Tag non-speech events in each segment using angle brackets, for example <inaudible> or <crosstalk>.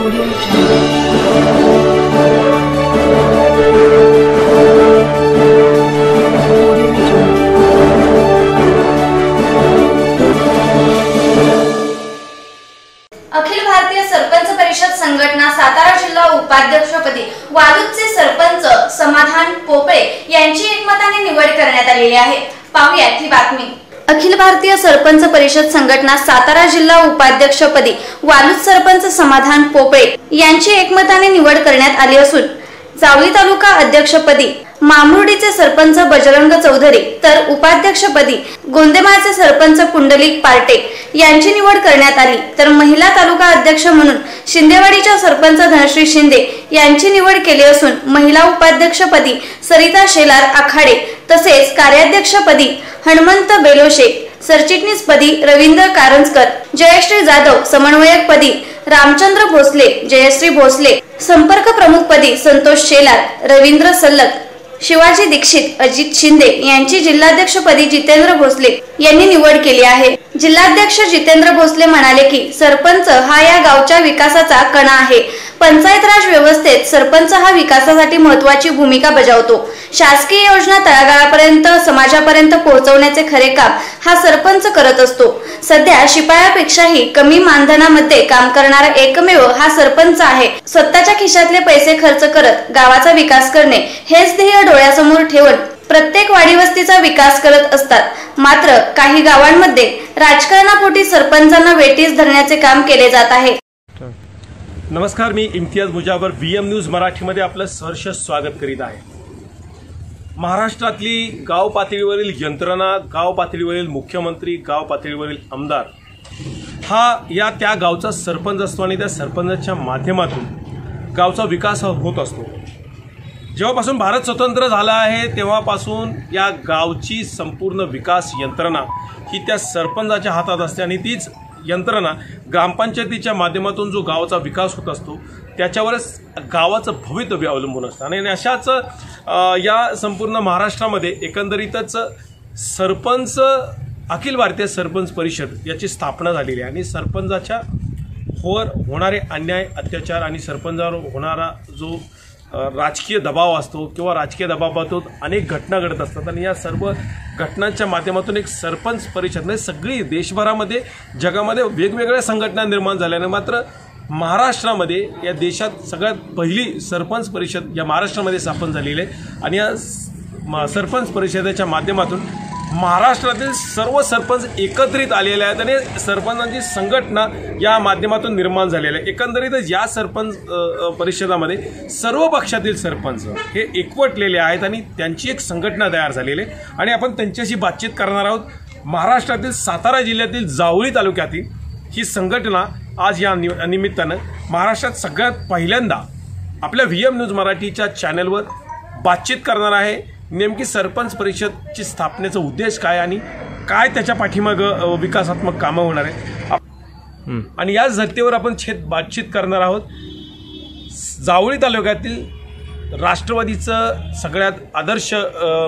अखिल भारतीय सरपंच परिषद संघटना सातारा जिल्हा उपाध्यक्षपदी वालूदचे सरपंच समाधान पोपळे यांची एकमताने निवड करण्यात आलेली आहे. पाहूयात ही बातमी. अखिल भारतीय सरपंच परिषद संघटना सातारा जिल्हा उपाध्यक्षपदी वालूद सरपंच समाधान पोपळे यांची एकमताने निवड करण्यात आली असून जावली तालुका अध्यक्षपदी मामुर्डीचे सरपंच बजरंग चौधरी तर उपाध्यक्षपदी गोंदेमाळचे सरपंच पुंडलिक पार्टे यांची निवड करण्यात आली. तर महिला तालुका अध्यक्ष म्हणून शिंदेवाडीच्या सरपंच धनश्री शिंदे यांची निवड केली असून महिला उपाध्यक्षपदी सरिता शेलार आखाडे तसेच कार्याध्यक्षपदी हनुमंत बेलोशे सरचिटणीसपदी रवींद्र कारंजकर जयश्री जाधव समन्वयकपदी रामचंद्र भोसले जयश्री भोसले संपर्क प्रमुखपदी संतोष शेलार रवींद्र सल्लक शिवाजी दीक्षित अजित शिंदे यांची जिल्हाध्यक्षपदी जितेंद्र भोसले यांनी निवड केली आहे. जिल्हाध्यक्ष जितेंद्र भोसले म्हणाले की सरपंच हा या गावच्या विकासाचा कणा आहे. पंचायत राज व्यवस्थेत सरपंच हा विकासासाठी महत्वाची भूमिका बजावतो. शासकीय योजना तळागाळापर्यंत समाजापर्यंत पोहोचवण्याचे खरे काम हा सरपंच करत असतो. सध्या शिपायापेक्षाही कमी मानधनामध्ये काम करणारा एकमेव हा सरपंच आहे. स्वतःच्या खिशातले पैसे खर्च करत गावाचा विकास करणे हेच ध्येय डोळ्यासमोर ठेवून प्रत्येक वाडीवस्तीचा विकास करत असतात. मात्र काही गावांमध्ये राजकारणापोटी सरपंचांना वेटीस धरण्याचे काम केले जात आहे. नमस्कार मी Imtiaz Mujawar V M news मराठीमध्ये आपलं सहर्ष स्वागत करीत आहे. महाराष्ट्रातली गाव पातळीवरील यंत्रणा गाव पातळीवरील मुख्यमंत्री गाव पातळीवरील आमदार हा या त्या गावचा सरपंच असतो आणि त्या सरपंचाच्या माध्यमातून गावचा विकास हा होत असतो. जेव्हापासून भारत स्वतंत्र झाला आहे तेव्हापासून या गावची संपूर्ण विकास यंत्रणा ही त्या सरपंचाच्या हातात असते आणि तीच यंत्रणा ग्रामपंचायतीच्या माध्यमातून जो गावाचा विकास होत असतो त्याच्यावरच गावाचं भवितव्य अवलंबून असतं. आणि अशाच या संपूर्ण महाराष्ट्रामध्ये एकंदरीतच सरपंच अखिल भारतीय सरपंच परिषद याची स्थापना झालेली आहे. आणि सरपंचाच्या होर होणारे अन्याय अत्याचार आणि सरपंचावर होणारा जो राजकीय दबाव असतो किंवा राजकीय दबावातून अनेक घटना घडत असतात. आणि या सर्व घटनांच्या माध्यमातून एक सरपंच परिषद म्हणजे सगळी देशभरामध्ये जगामध्ये वेगवेगळ्या संघटना निर्माण झाल्याने मात्र महाराष्ट्रामध्ये या देशात सगळ्यात पहिली सरपंच परिषद या महाराष्ट्रामध्ये स्थापन झालेली आहे. आणि या स- म- सरपंच परिषदेच्या माध्यमातून महाराष्ट्रातील सर्व सरपंच एकत्रित आलेले आहेत आणि सरपंचांची संघटना या माध्यमातून निर्माण झालेली आहे. एकंदरीतच या सरपंच परिषदामध्ये सर्व पक्षातील सरपंच हे एकवटलेले आहेत आणि त्यांची एक संघटना तयार झालेली आहे. आणि आपण त्यांच्याशी बातचीत करणार आहोत. महाराष्ट्रातील सातारा जिल्ह्यातील जावळी तालुक्यातील ही संघटना आज या निमित्तानं महाराष्ट्रात सगळ्यात पहिल्यांदा आपल्या व्ही एम न्यूज मराठीच्या चॅनलवर बातचीत करणार आहे. नेमकी सरपंच परिषदची स्थापनेचा उद्देश काय आणि काय त्याच्या पाठीमागं विकासात्मक कामं होणार आहे आणि याच धर्तीवर आपण छेद बातचीत करणार आहोत. जावळी तालुक्यातील राष्ट्रवादीचं सगळ्यात आदर्श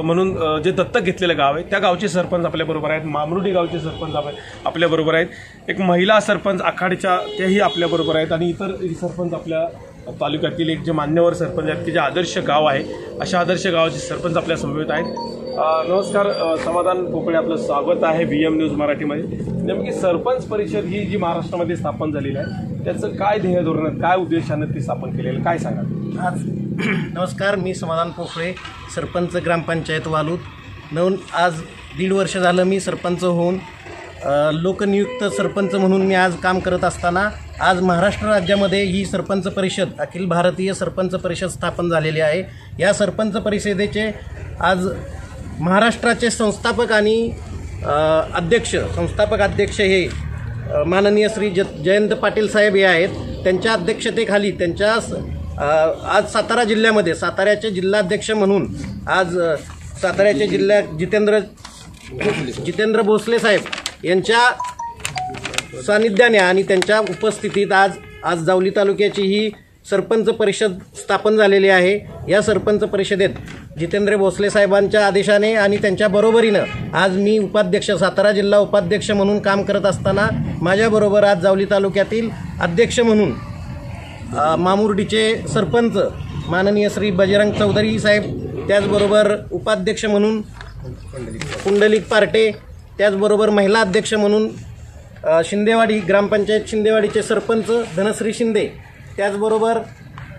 म्हणून जे दत्तक घेतलेलं गाव आहे त्या गावचे सरपंच आपल्याबरोबर आहेत. मामरुडी गावचे सरपंच आप- आपल्याबरोबर आहेत. एक महिला सरपंच आखाडच्या तेही आपल्याबरोबर आहेत. आणि इतर सरपंच आपल्या तालुक्यातील एक जे मान्यवर सरपंच आहेत की जे आदर्श गाव आहे अशा आदर्श गावाचे सरपंच आपल्या समवेत आहेत. नमस्कार समाधान पोकळे आपलं स्वागत आहे व्ही एम न्यूज मराठीमध्ये. नेमकी सरपंच परिषद ही जी महाराष्ट्रामध्ये स्थापन झालेली आहे त्याचं काय ध्येय धोरण काय उद्देशानं ती स्थापन केलेलं काय सांगा आज <clears throat> नमस्कार मी समाधान पोखळे सरपंच ग्रामपंचायत वालूद नऊन आज दीड वर्ष झालं मी सरपंच होऊन लोकनियुक्त सरपंच म्हणून मी आज काम करत असताना आज महाराष्ट्र राज्यामध्ये ही सरपंच परिषद अखिल भारतीय सरपंच परिषद स्थापन झालेली आहे. या सरपंच परिषदेचे आज महाराष्ट्राचे संस्थापक आणि अध्यक्ष संस्थापक अध्यक्ष हे माननीय श्री ज जयंत पाटील साहेब हे आहेत. त्यांच्या अध्यक्षतेखाली त्यांच्या आज सातारा जिल्ह्यामध्ये साताऱ्याचे जिल्हाध्यक्ष म्हणून आज साताऱ्याचे जिल्ह्यात जितेंद्र जितेंद्र भोसले साहेब यांच्या सानिध्याने आणि त्यांच्या उपस्थितीत आज आज जावली तालुक्याची ही सरपंच परिषद स्थापन झालेली आहे. या सरपंच परिषदेत जितेंद्र भोसले साहेबांच्या आदेशाने आणि त्यांच्या बरोबरीनं आज मी उपाध्यक्ष सातारा जिल्हा उपाध्यक्ष म्हणून काम करत असताना माझ्याबरोबर आज जावली तालुक्यातील अध्यक्ष म्हणून मामुर्डीचे सरपंच माननीय श्री बजरंग चौधरी साहेब त्याचबरोबर उपाध्यक्ष म्हणून पुंडलिक पार्टे त्याचबरोबर महिला अध्यक्ष म्हणून शिंदेवाडी ग्रामपंचायत शिंदेवाडीचे सरपंच धनश्री शिंदे त्याचबरोबर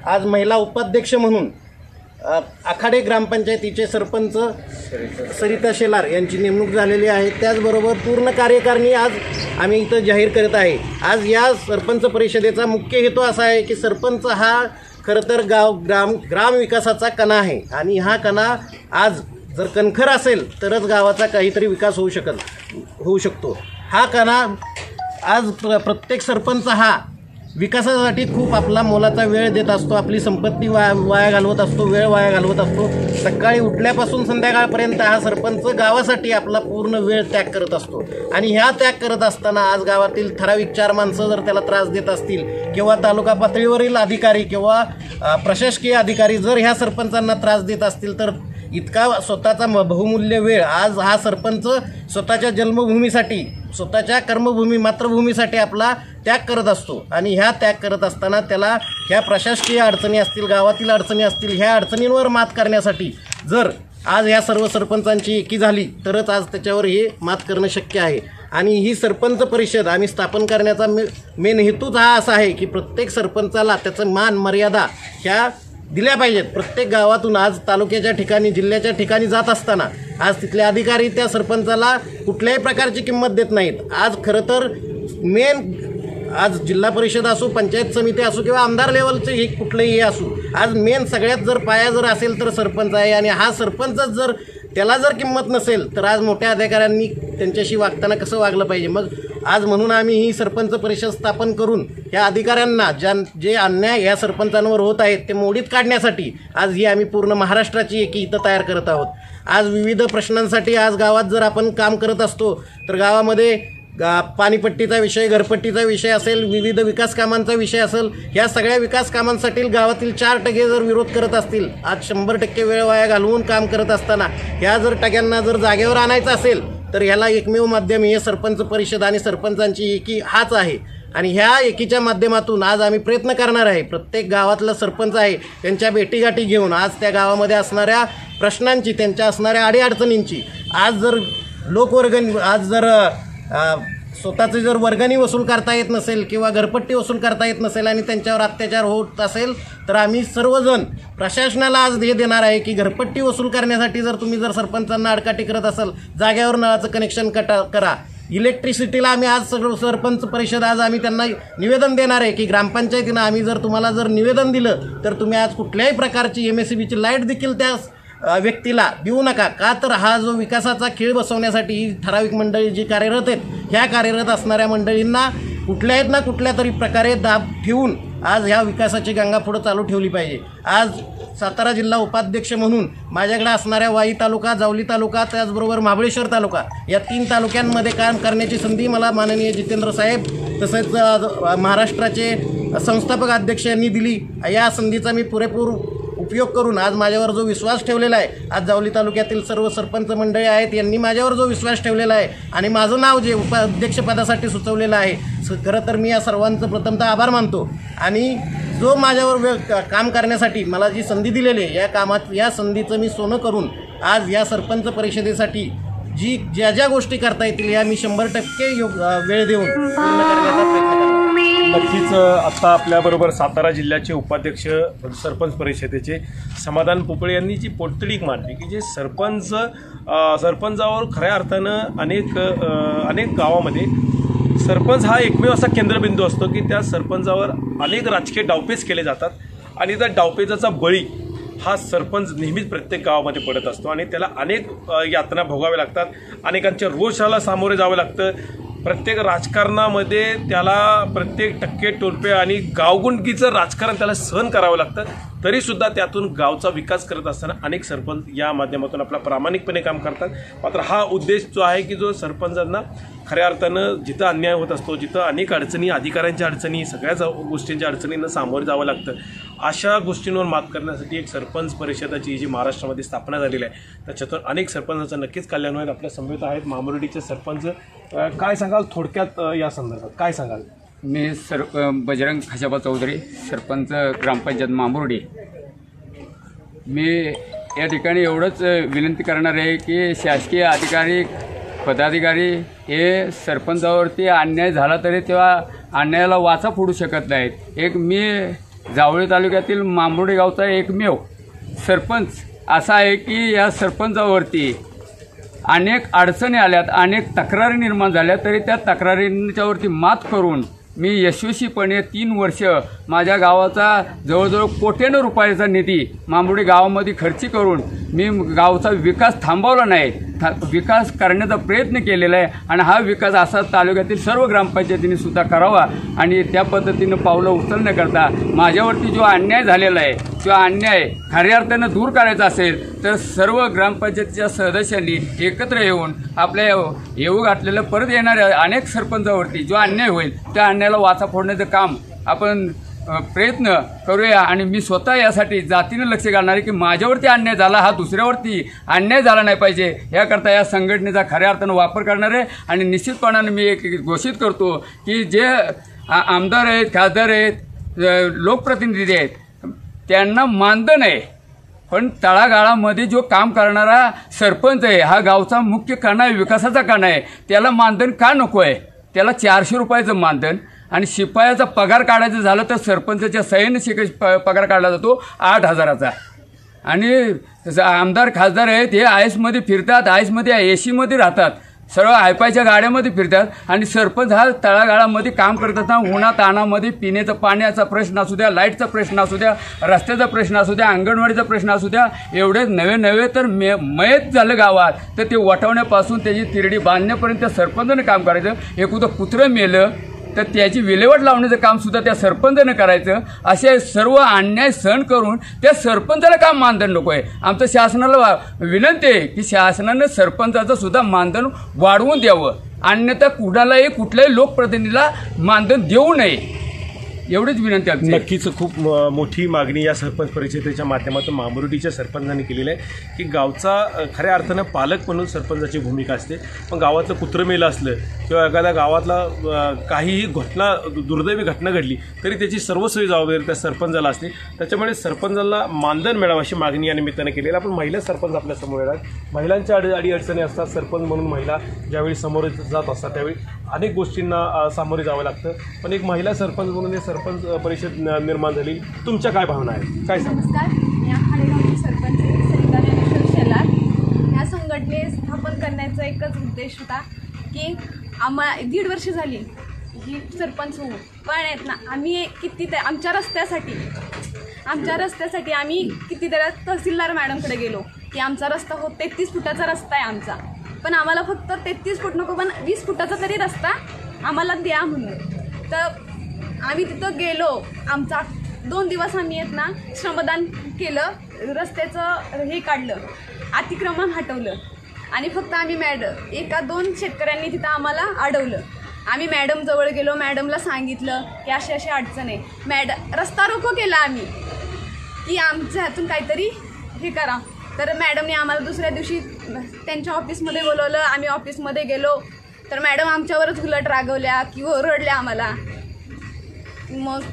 आज महिला उपाध्यक्ष म्हणून आखाडे ग्रामपंचायतीचे सरपंच सरिता शेलार यांची नेमणूक झालेली आहे. त्याचबरोबर पूर्ण कार्यकारिणी आज आम्ही इथं जाहीर करत आहे. आज या सरपंच परिषदेचा मुख्य हेतू असा आहे की सरपंच हा खरं तर गाव ग्राम ग्रामविकासाचा कणा आहे आणि हा कणा आज जर कणखर असेल तरच गावाचा काहीतरी विकास होऊ शकत होऊ शकतो. हा कणा आज प्र प्रत्येक सरपंच हा विकासासाठी खूप आपला मोलाचा वेळ देत असतो आपली संपत्ती वा वाया घालवत असतो वेळ वाया घालवत असतो. सकाळी उठल्यापासून संध्याकाळपर्यंत हा सरपंच गावासाठी आपला पूर्ण वेळ त्याग करत असतो. आणि ह्या त्याग करत असताना आज गावातील ठराविक चार माणसं जर त्याला त्रास देत असतील किंवा तालुका पातळीवरील अधिकारी किंवा प्रशासकीय अधिकारी जर ह्या सरपंचांना त्रास देत असतील तर इतका स्वतःचा बहुमूल्य वेळ आज हा सरपंच स्वतःच्या जन्मभूमीसाठी स्वतःच्या कर्मभूमी मातृभूमीसाठी आपला त्याग करत असतो. आणि ह्या त्याग करत असताना त्याला ह्या प्रशासकीय अडचणी असतील गावातील अडचणी असतील ह्या अडचणींवर मात करण्यासाठी जर आज ह्या सर्व सरपंचांची एकी झाली तरच आज त्याच्यावर हे मात करणं शक्य आहे. आणि ही सरपंच परिषद आम्ही स्थापन करण्याचा मे मेन हेतूच हा असा आहे की प्रत्येक सरपंचाला त्याचं मान मर्यादा ह्या दिल्या पाहिजेत. प्रत्येक गावातून आज तालुक्याच्या ठिकाणी जिल्ह्याच्या ठिकाणी जात असताना आज तिथले अधिकारी त्या सरपंचाला कुठल्याही प्रकारची किंमत देत नाहीत. आज खरं तर मेन आज जिल्हा परिषद असो पंचायत समिती असो किंवा आमदार लेवलचे हे कुठलंही असो आज मेन सगळ्यात जर पाया जर असेल तर सरपंच आहे आणि हा सरपंचच जर त्याला जर किंमत नसेल तर आज मोठ्या अधिकाऱ्यांनी त्यांच्याशी वागताना कसं वागलं पाहिजे? मग आज म्हणून आम्ही ही सरपंच परिषद स्थापन करून या अधिकाऱ्यांना ज्या जे अन्याय या सरपंचांवर होत आहेत ते मोडीत काढण्यासाठी आज ही आम्ही पूर्ण महाराष्ट्राची एकी इथं तयार करत आहोत. आज विविध प्रश्नांसाठी आज गावात जर आपण काम करत असतो तर गावामध्ये गा पाणीपट्टीचा विषय घरपट्टीचा विषय असेल विविध विकास कामांचा विषय असेल या सगळ्या विकास कामांसाठी गावातील चार टगे जर विरोध करत असतील आज शंभर टक्के वेळ वाया घालवून काम करत असताना ह्या जर टग्यांना जर जागेवर आणायचं असेल तर ह्याला एकमेव माध्यम हे सरपंच परिषद आणि सरपंचांची एकी हाच आहे. आणि ह्या एकीच्या माध्यमातून आज आम्ही प्रयत्न करणार आहे. प्रत्येक गावातला सरपंच आहे त्यांच्या भेटीगाठी घेऊन आज त्या गावामध्ये असणाऱ्या प्रश्नांची त्यांच्या असणाऱ्या अडीअडचणींची आज जर लोकवर्गण आज जर स्वतःची जर वर्गणी वसूल करता येत नसेल किंवा घरपट्टी वसूल करता येत नसेल आणि त्यांच्यावर अत्याचार होत असेल तर आम्ही सर्वजण प्रशासनाला आज हे देणार आहे की घरपट्टी वसूल करण्यासाठी जर तुम्ही जर सरपंचांना अडकाटी करत असाल जाग्यावर नळाचं कनेक्शन कटा करा. इलेक्ट्रिसिटीला आम्ही आज सगळं सरपंच परिषद आज आम्ही त्यांना निवेदन देणार आहे की ग्रामपंचायतीनं आम्ही जर तुम्हाला जर निवेदन दिलं तर तुम्ही आज कुठल्याही प्रकारची एम एस सी बीची लाइट देखील त्या व्यक्तीला देऊ नका. का तर हा जो विकासाचा खेळ बसवण्यासाठी ही ठराविक मंडळी जी कार्यरत आहेत ह्या कार्यरत असणाऱ्या मंडळींना कुठल्याही ना कुठल्या तरी प्रकारे दाब ठेवून आज ह्या विकासाची गंगा पुढं चालू ठेवली पाहिजे. आज सातारा जिल्हा उपाध्यक्ष म्हणून माझ्याकडे असणाऱ्या वाई तालुका जावली तालुका त्याचबरोबर महाबळेश्वर तालुका या तीन तालुक्यांमध्ये काम करण्याची संधी मला माननीय जितेंद्र साहेब तसेच महाराष्ट्राचे संस्थापक अध्यक्ष यांनी दिली. या संधीचा मी पुरेपूर उपयोग करून आज माझ्यावर जो विश्वास ठेवलेला आहे आज जावली तालुक्यातील सर्व सरपंच मंडळी आहेत यांनी माझ्यावर जो विश्वास ठेवलेला आहे आणि माझं नाव जे उपाध्यक्षपदासाठी सुचवलेलं आहे स- खरं तर मी या सर्वांचं प्रथमतः आभार मानतो. आणि जो माझ्यावर वेळ काम करण्यासाठी मला जी संधी दिलेली आहे या कामात या संधीचं मी सोनं करून आज या सरपंच परिषदेसाठी जी ज्या ज्या गोष्टी करता येतील या मी शंभर टक्के योग वेळ देऊन पूर्ण करण्याचा प्रयत्न करतो नक्कीच आत्ता आपल्याबरोबर सातारा जिल्ह्याचे उपाध्यक्ष सरपंच परिषदेचे समाधान पोपळे यांनी जी पोटतिडीक मांडली की जे सरपंच सरपंचावर खऱ्या अर्थानं अनेक अनेक गावामध्ये सरपंच हा एकमेव असा केंद्रबिंदू असतो की त्या सरपंचावर अनेक राजकीय डावपेच केले जातात आणि त्या डावपेचाचा बळी हा सरपंच नेहमीच प्रत्येक गावामध्ये पडत असतो आणि त्याला अनेक यातना भोगाव्या लागतात अनेकांच्या रोषाला सामोरे जावं लागतं. प्रत्येक राजकारणामध्ये त्याला प्रत्येक टक्के टोलपे आणि गावगुंडकीचं राजकारण त्याला सहन करावं लागतं. तरीसुद्धा त्यातून गावचा विकास करत असताना अनेक सरपंच या माध्यमातून आपला प्रामाणिकपणे काम करतात. मात्र हा उद्देश जो आहे की जो सरपंचांना खऱ्या अर्थानं जिथं अन्याय होत असतो जिथं अनेक अडचणी अधिकाऱ्यांच्या अडचणी सगळ्याच गोष्टींच्या अडचणींना सामोरं जावं लागतं. अशा गोष्टींवर मात करण्यासाठी एक सरपंच परिषदाची जी महाराष्ट्रामध्ये स्थापना झालेली आहे त्याच्यातून अनेक सरपंचांचं नक्कीच कल्याण होईल. आपल्या समवेत आहेत मामुर्डीचे सरपंच. काय सांगाल थोडक्यात या संदर्भात? काय सांगाल? मी सर बजरंग खशाबा चौधरी सरपंच ग्रामपंचायत मांबुर्डी. मी या ठिकाणी एवढंच विनंती करणार आहे की शासकीय अधिकारी पदाधिकारी हे सरपंचावरती अन्याय झाला तरी तेव्हा अन्यायाला वाचा फोडू शकत नाहीत. एक मी जावळी तालुक्यातील मांबुर्डे गावचा एकमेव सरपंच असा आहे की या सरपंचावरती अनेक अडचणी आल्यात अनेक तक्रारी निर्माण झाल्या तरी त्या तक्रारींच्यावरती मात करून मी यशस्वीपणे तीन वर्ष माझ्या गावाचा जवळजवळ कोट्यानं रुपयाचा निधी मांबुडी गावामध्ये खर्ची करून मी गावचा विकास थांबवला नाही. था विकास करण्याचा प्रयत्न केलेला आहे. आणि हा विकास असा तालुक्यातील सर्व ग्रामपंचायतीने सुद्धा करावा. आणि त्या पद्धतीनं पावलं उचलण्याकरता माझ्यावरती जो अन्याय झालेला आहे तो अन्याय खऱ्या अर्थानं दूर करायचा असेल तर सर्व ग्रामपंचायतीच्या सदस्यांनी एकत्र येऊन आपल्या येऊ घातलेलं परत येणाऱ्या अनेक सरपंचावरती जो अन्याय होईल त्या अन्यायाला वाचा फोडण्याचं काम आपण प्रयत्न करूया आणि मी स्वतः यासाठी जातीनं लक्ष घालणार आहे की माझ्यावरती अन्याय झाला हा दुसऱ्यावरती अन्याय झाला नाही पाहिजे. याकरता या संघटनेचा खऱ्या अर्थानं वापर करणार आहे आणि निश्चितपणाने मी एक घोषित करतो की जे आमदार आहेत खासदार आहेत लोकप्रतिनिधी आहेत त्यांना मानधन आहे. पण तळागाळामध्ये जो काम करणारा सरपंच आहे हा गावचा मुख्य कणा आहे विकासाचा कणा आहे त्याला मानधन का नको आहे? त्याला चारशे रुपयाचं मानधन आणि शिपायाचा पगार काढायचं झालं तर सरपंचाच्या सैन्य शिक प- पगार काढला जातो आठ हजाराचा. आणि आमदार खासदार आहेत हे आयसमध्ये फिरतात आयसमध्ये ए सीमध्ये राहतात. सर्व आयपायच्या गाड्यामध्ये फिरतात आणि सरपंच हा तळागाळामध्ये काम करत असताना उन्हा ताणामध्ये पिण्याचा पाण्याचा प्रश्न असू द्या लाईटचा प्रश्न असू द्या रस्त्याचा प्रश्न असू द्या अंगणवाडीचा प्रश्न असू द्या एवढे नवे नवे तर मे मयत झालं गावात. तर ते वटवण्यापासून त्याची तिरडी बांधण्यापर्यंत त्या काम करायचं. एखादं कुत्रं मेलं तर त्याची विल्हेवाट लावण्याचं काम सुद्धा त्या सरपंचानं करायचं. असे सर्व अन्याय सहन करून त्या सरपंचाला काम मानधन नको आहे. आमचं शासनाला वा- विनंती आहे की शासनानं सरपंचाचं सुद्धा मानधन वाढवून द्यावं. अन्यथा कुणालाही कुठल्याही लोकप्रतिनिधीला मानधन देऊ नये. एवढीच विनंती आमची आहे. नक्कीच खूप मोठी मागणी या सरपंच परिषदेच्या माध्यमातून मामुर्डीच्या सरपंचांनी केलेली आहे की गावचा खऱ्या अर्थानं पालक म्हणून सरपंचाची भूमिका असते. पण गावातलं कुत्रं मेलं असलं किंवा एखाद्या गावातला काहीही घटना दुर्दैवी घटना घडली तरी त्याची सर्वस्वी जबाबदारी त्या सरपंचाला असते. त्याच्यामुळे सरपंचाला मानधन मिळावं अशी मागणी या निमित्तानं केलेली आपण महिला सरपंच आपल्यासमोर येतात महिलांच्या अडी अडी अडचणी असतात सरपंच म्हणून महिला ज्यावेळी समोर जात असतात त्यावेळी अनेक गोष्टींना सामोरे जावं लागतं. पण एक महिला सरपंच म्हणून सरपंच परिषद न- निर्माण झाली. तुमच्या काय भावना आहेत? काय सांगा सरपंच ह्या संघटने स्थापन करण्याचा एकच उद्देश होता की आम्हा दीड वर्ष झाली ही सरपंच होऊन. पण आहेत ना आम्ही किती ते आमच्या रस्त्यासाठी आमच्या रस्त्यासाठी आम्ही किती तहसीलदार मॅडमकडे गेलो. की आमचा रस्ता हो तेहतीस फुटाचा रस्ता आहे आमचा. पण आम्हाला फक्त तेहतीस फूट नको पण वीस फुटाचा तरी रस्ता आम्हाला द्या म्हणून. तर आम्ही तिथं गेलो. आमचा दोन दिवस आम्ही आहेत ना श्रमदान केलं रस्त्याचं हे काढलं अतिक्रमण हटवलं. आणि फक्त आम्ही मॅडम एका दोन शेतकऱ्यांनी तिथं आम्हाला अडवलं. आम्ही मॅडमजवळ गेलो मॅडमला सांगितलं की अशी अशी अडचण आहे. मॅड रस्ता रोको केला आम्ही की आमच्या हातून काहीतरी हे करा. तर मॅडमने आम्हाला दुसऱ्या दिवशी त्यांच्या ऑफिसमध्ये बोलवलं. आम्ही ऑफिसमध्ये गेलो. तर मॅडम आमच्यावरच उलट रागवल्या की ओरडल्या आम्हाला. मग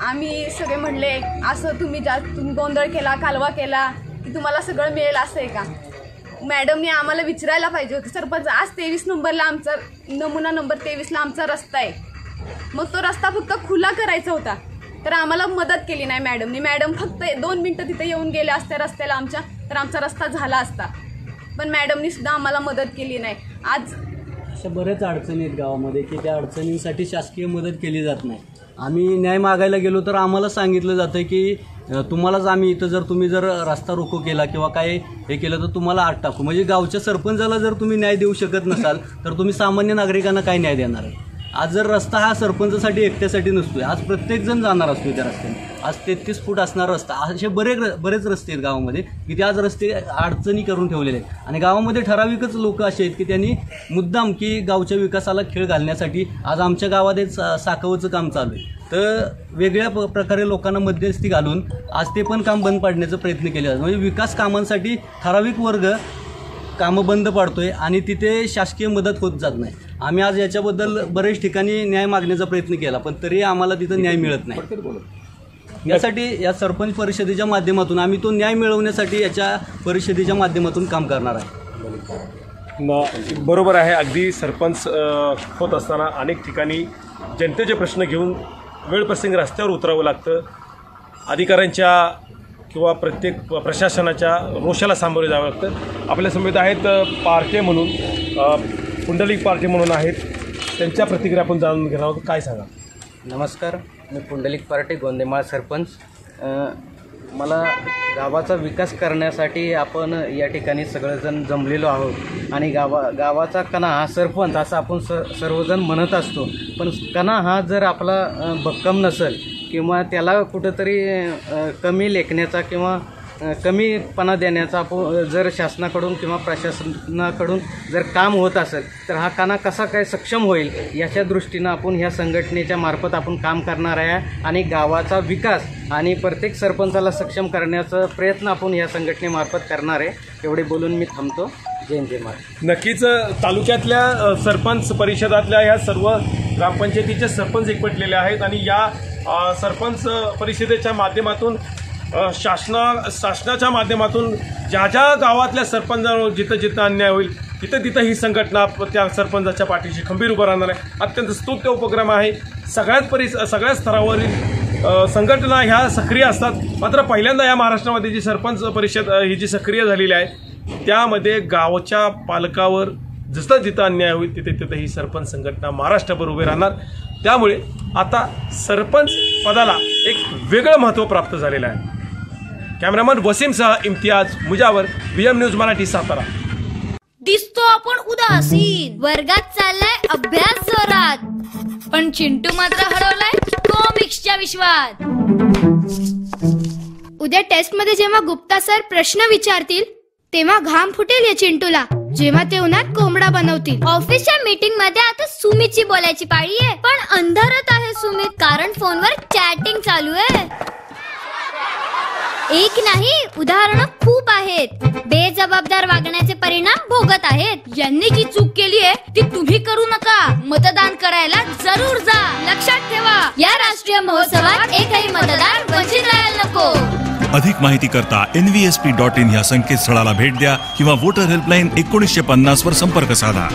आम्ही सगळे म्हणले असं तुम्ही जा तुम्ही गोंधळ केला कालवा केला की तुम्हाला सगळं मिळेल असं आहे का? मॅडमने आम्हाला विचारायला पाहिजे होतं सरपंच आज तेवीस नंबरला आमचा नमुना नंबर तेवीसला आमचा रस्ता आहे. मग तो रस्ता फक्त खुला करायचा होता. तर आम्हाला मदत केली नाही मॅडमने. मॅडम फक्त दोन मिनटं तिथे येऊन गेल्या असत्या रस्त्याला आमच्या. तर आमचा रस्ता झाला असता. पण मॅडमनी सुद्धा आम्हाला मदत केली नाही. आज अशा बऱ्याच अडचणी आहेत गावामध्ये की त्या अडचणींसाठी शासकीय मदत केली जात नाही. आम्ही न्याय मागायला गेलो तर आम्हाला सांगितलं जातं की तुम्हालाच आम्ही इथं जर तुम्ही जर रस्ता रोको केला किंवा काय हे केलं तर तुम्हाला आत टाकू. म्हणजे गावच्या सरपंचाला जर तुम्ही न्याय देऊ शकत नसाल तर तुम्ही सामान्य नागरिकांना काय न्याय देणार आहे? आज जर रस्ता हा सरपंचासाठी एकट्यासाठी नसतोय आज प्रत्येकजण जाणार असतो त्या रस्त्याने. आज तेहतीस फूट असणारा रस्ता असे बरेच बरेच रस्ते आहेत गावामध्ये की ते आज रस्ते अडचणी करून ठेवलेले आहेत. आणि गावामध्ये ठराविकच लोक असे आहेत की त्यांनी मुद्दाम की गावच्या विकासाला खेळ घालण्यासाठी आज आमच्या गावात एक सा साखवचं काम चालू आहे. तर वेगळ्या प- प्रकारे लोकांना मध्यस्थी घालून आज ते पण काम बंद पाडण्याचा प्रयत्न केले जातो म्हणजे विकास कामांसाठी ठराविक वर्ग कामं बंद पाडतोय आणि तिथे शासकीय मदत होत जात नाही. आम्ही आज याच्याबद्दल बरेच ठिकाणी न्याय मागण्याचा प्रयत्न केला पण तरी आम्हाला तिथं न्याय मिळत नाही. यासाठी या सरपंच परिषदेच्या माध्यमातून आम्ही तो न्याय मिळवण्यासाठी याच्या परिषदेच्या माध्यमातून काम करणार आहे. बरोबर आहे अगदी सरपंच होत असताना अनेक ठिकाणी जनतेचे प्रश्न घेऊन वेळप्रसंगी रस्त्यावर उतरावं लागतं. अधिकाऱ्यांच्या किंवा प्रत्येक प्रशासनाच्या रोषाला सामोरे जावं लागतं. आपल्या समेत आहेत पार्टे म्हणून पुंडलिक पार्टी म्हणून आहेत. त्यांच्या प्रतिक्रिया आपण जाणून घेणार आहोत. काय सांगा? नमस्कार मी पुंडलिक पार्टी गोंदेमाळ सरपंच. मला गावाचा विकास करण्यासाठी आपण या ठिकाणी सगळेजण जमलेलो आहोत. आणि गावा गावाचा कणा हा सरपंच असं आपण स सर्वजण म्हणत असतो. पण कणा हा जर आपला भक्कम नसेल किंवा त्याला कुठंतरी कमी लेखण्याचा किंवा कमीपणा देण्याचा आपण जर शासनाकडून किंवा प्रशासनाकडून जर काम होत असेल तर हा काना कसा काय सक्षम होईल याच्या दृष्टीनं आपण ह्या संघटनेच्या मार्फत आपण काम करणार आहे आणि गावाचा विकास आणि प्रत्येक सरपंचाला सक्षम करण्याचा प्रयत्न आपण या संघटनेमार्फत करणार आहे. एवढे बोलून मी थांबतो. जय जय महाराज नक्कीच तालुक्यातल्या सरपंच परिषदातल्या ह्या सर्व ग्रामपंचायतीचे सरपंच एकवटलेले आहेत आणि या सरपंच परिषदेच्या माध्यमातून शासना शासनाच्या माध्यमातून ज्या ज्या गावातल्या सरपंचांवर जिथं जिथं अन्याय होईल तिथं तिथं ही संघटना त्या सरपंचाच्या पाठीशी खंबीर उभं राहणार आहे. अत्यंत स्तुत्य उपक्रम आहे. सगळ्याच परिस सगळ्याच स्तरावरील संघटना ह्या सक्रिय असतात. मात्र पहिल्यांदा या महाराष्ट्रामध्ये जी सरपंच परिषद ही जी सक्रिय झालेली आहे त्यामध्ये गावच्या पालकावर जसं जिथं अन्याय होईल तिथे तिथं ही सरपंच संघटना महाराष्ट्रभर उभे राहणार. त्यामुळे आता सरपंच पदाला एक वेगळं महत्त्व प्राप्त झालेलं आहे. कॅमेरामन वसीमसह इम्तियाज मुजावर बी न्यूज मराठी सातारा. दिसतो आपण उदासीन. वर्गात चाललाय अभ्यास जोरात. पण चिंटू मात्र हरवलाय कॉमिक्सच्या विश्वात. उद्या टेस्टमध्ये जेव्हा गुप्ता सर प्रश्न विचारतील तेव्हा घाम फुटेल या चिंटूला. जेव्हा ते उन्हात कोंबडा बनवतील. ऑफिसच्या मीटिंगमध्ये आता सुमितची बोलायची पाळी आहे. पण अंधारात आहे सुमित कारण फोनवर चॅटिंग चालू आहे. एक नाही उदाहरणं खूप आहेत. बेजबाबदार वागण्याचे परिणाम भोगत आहेत. यांनी जी चूक केली आहे ती तुम्ही करू नका. मतदान करायला जरूर जा. लक्षात ठेवा. या राष्ट्रीय महोत्सवात एकही मतदार वंचित राहायला नको. अधिक माहिती करता N V S P dot in या संकेतस्थळाला भेट द्या किंवा वोटर हेल्पलाईन एकोणीसशे पन्नास वर संपर्क साधा.